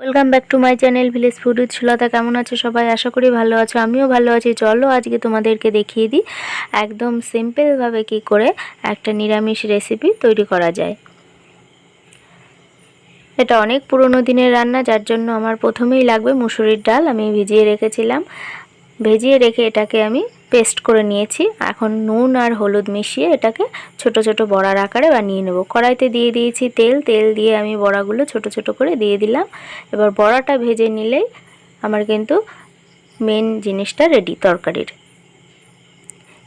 Welcome back to my channel village food with কেমন আছো সবাই? আশা করি ভালো আছো, আমিও ভালো আছি। চলো আজকে তোমাদেরকে দেখিয়ে দিই একদম সিম্পলভাবে কি করে একটা নিরামিষ রেসিপি তৈরি করা যায়। এটা অনেক পুরনো দিনের রান্না, যার জন্য আমার প্রথমেই লাগবে মুসুরির ডাল। আমি ভিজিয়ে রেখেছিলাম। ভেজিয়ে রেখে এটাকে আমি পেস্ট করে নিয়েছি। এখন নুন আর হলুদ মিশিয়ে এটাকে ছোট ছোট বড়ার আকারে বানিয়ে নেব। কড়াইতে দিয়ে দিয়েছি তেল। তেল দিয়ে আমি বড়াগুলো ছোট ছোট করে দিয়ে দিলাম। এবার বড়াটা ভেজে নিলেই আমার কিন্তু মেন জিনিসটা রেডি তরকারির।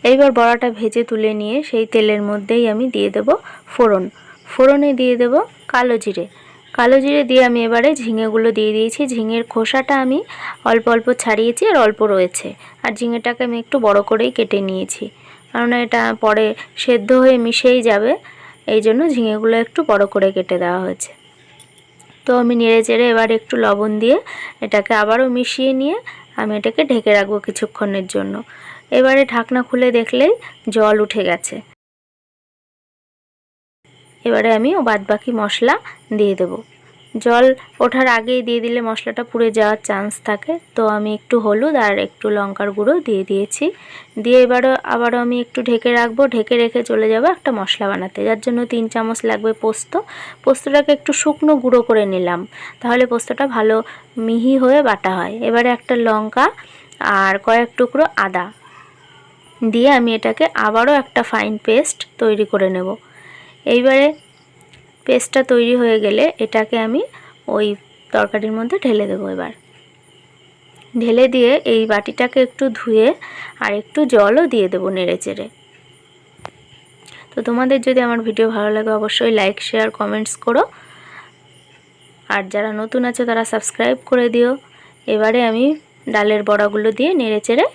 এইবার বড়াটা ভেজে তুলে নিয়ে সেই তেলের মধ্যেই আমি দিয়ে দেব ফোড়ন। ফোড়নে দিয়ে দেব কালো জিরে। কালো জিরে দিয়ে আমি এবারে ঝিঙেগুলো দিয়ে দিয়েছি। ঝিঙের খোসাটা আমি অল্প অল্প ছাড়িয়েছি আর অল্প রয়েছে। আর ঝিঙেটাকে আমি একটু বড় করেই কেটে নিয়েছি। কারণ এটা পরে সেদ্ধ হয়ে মিশেই যাবে। এই জন্য ঝিঙেগুলো একটু বড় করে কেটে দেওয়া হয়েছে। তো আমি নেড়ে চেড়ে এবার একটু লবণ দিয়ে এটাকে আবারও মিশিয়ে নিয়ে আমি এটাকে ঢেকে রাখব কিছুক্ষণের জন্য। এবারে ঢাকনা খুলে দেখলেই জল উঠে গেছে। এবারে আমি বাদ বাকি মশলা দিয়ে দেব। জল ওঠার আগেই দিয়ে দিলে মশলাটা পুড়ে যাওয়ার চান্স থাকে। তো আমি একটু হলুদ আর একটু লঙ্কার গুঁড়ো দিয়ে দিয়েছি। দিয়ে এবারও আবারও আমি একটু ঢেকে রাখব। ঢেকে রেখে চলে যাব একটা মশলা বানাতে। যার জন্য তিন চামচ লাগবে পোস্ত। পোস্তটাকে একটু শুকনো গুঁড়ো করে নিলাম। তাহলে পোস্তটা ভালো মিহি হয়ে বাটা হয়। এবারে একটা লঙ্কা আর কয়েক টুকরো আদা। দিয়ে আমি এটাকে আবারও একটা ফাইন পেস্ট তৈরি করে নেব। এইবারে পেস্টটা তৈরি হয়ে গেলে এটাকে আমি ওই তরকারির মধ্যে ঢেলে দেবো এবার। ঢেলে দিয়ে এই বাটিটাকে একটু ধুয়ে আর একটু জলও দিয়ে দেবো নেড়ে চেড়ে। তো তোমাদের যদি আমার ভিডিও ভালো লাগে অবশ্যই লাইক, শেয়ার, কমেন্টস করো। আর যারা নতুন আছে তারা সাবস্ক্রাইব করে দিও। এবারে আমি ডালের বড়াগুলো দিয়ে নেড়ে চেড়ে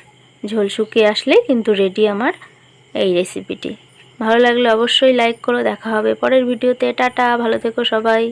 ঝোল শুকিয়ে আসলে কিন্তু রেডি আমার এই রেসিপিটি ভালো লাগলে অবশ্যই লাইক করো দেখা হবে পরের ভিডিওতে। টাটা ভালো থেকো সবাই।